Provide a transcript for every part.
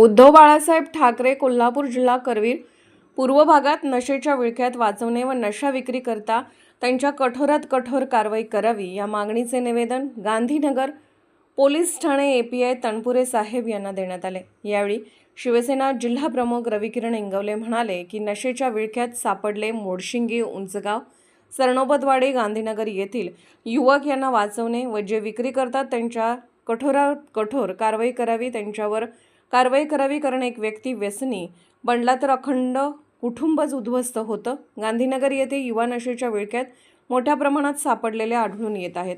उद्धव बाळासाहेब ठाकरे कोल्हापूर जिल्हा करवीर पूर्व भागात नशेच्या विळख्यात वाचवणे व नशा विक्री करता त्यांच्या कठोरात कठोर कारवाई करावी या मागणीचे निवेदन गांधीनगर पोलीस ठाणे ए पी आय तणपुरे साहेब यांना देण्यात आले. यावेळी शिवसेना जिल्हा प्रमुख रविकिरण इंगवले म्हणाले की नशेच्या विळख्यात सापडले मोडशिंगी उंचगाव सरनोबतवाडी गांधीनगर येथील युवक यांना वाचवणे व जे विक्री करतात त्यांच्या कठोरात कठोर कारवाई करावी त्यांच्यावर कारवाई करावी कारण एक व्यक्ती व्यसनी बनला तर अखंड कुटुंबच उद्ध्वस्त होतं. गांधीनगर येथे युवा नशेच्या विळख्यात मोठ्या प्रमाणात सापडलेले आढळून येत आहेत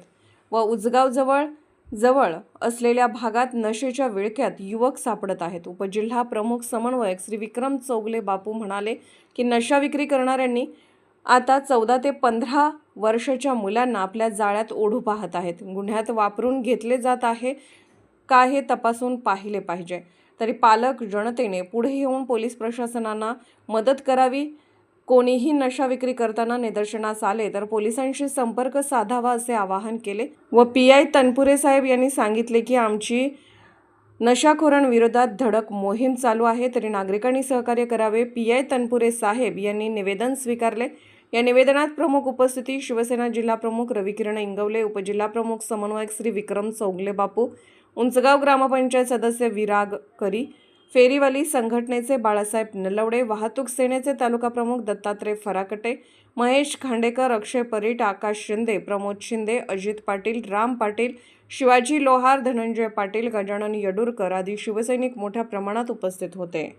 व उजगावजवळ जवळ असलेल्या भागात नशेच्या विळख्यात युवक सापडत आहेत. उपजिल्हा प्रमुख समन्वयक श्री विक्रम चौगले बापू म्हणाले की नशा विक्री करणाऱ्यांनी आता चौदा ते पंधरा वर्षाच्या मुलांना आपल्या जाळ्यात ओढू पाहत आहेत. गुन्ह्यात वापरून घेतले जात आहे का हे तपासून पाहिले पाहिजे. तरी पालक जनतेने पुढे येऊन पोलीस प्रशासनांना मदत करावी. कोणीही नशा विक्री करताना निदर्शनास आले तर पोलिसांशी संपर्क साधावा असे आवाहन केले व पी आय तनपुरे साहेब यांनी सांगितले की आमची नशाखोरांविरोधात धडक मोहीम चालू आहे तरी नागरिकांनी सहकार्य करावे. पी आय तनपुरे साहेब यांनी निवेदन स्वीकारले. या निवेदनात प्रमुख उपस्थिती शिवसेना जिल्हा प्रमुख रविकिरण इंगवले उपजिल्हा प्रमुख समन्वयक श्री विक्रम चौगले बापू उंचगाव ग्रामपंचायत सदस्य विराग करी फेरीवाली संघटनेचे बाळासाहेब नलवडे वाहतूक सेनेचे तालुका प्रमुख दत्तात्रय फराकटे महेश खांडेकर अक्षय परीट आकाश शिंदे प्रमोद शिंदे अजित पाटील राम पाटील शिवाजी लोहार धनंजय पाटील गजानन यडूरकर आदी शिवसैनिक मोठ्या प्रमाणात उपस्थित होते.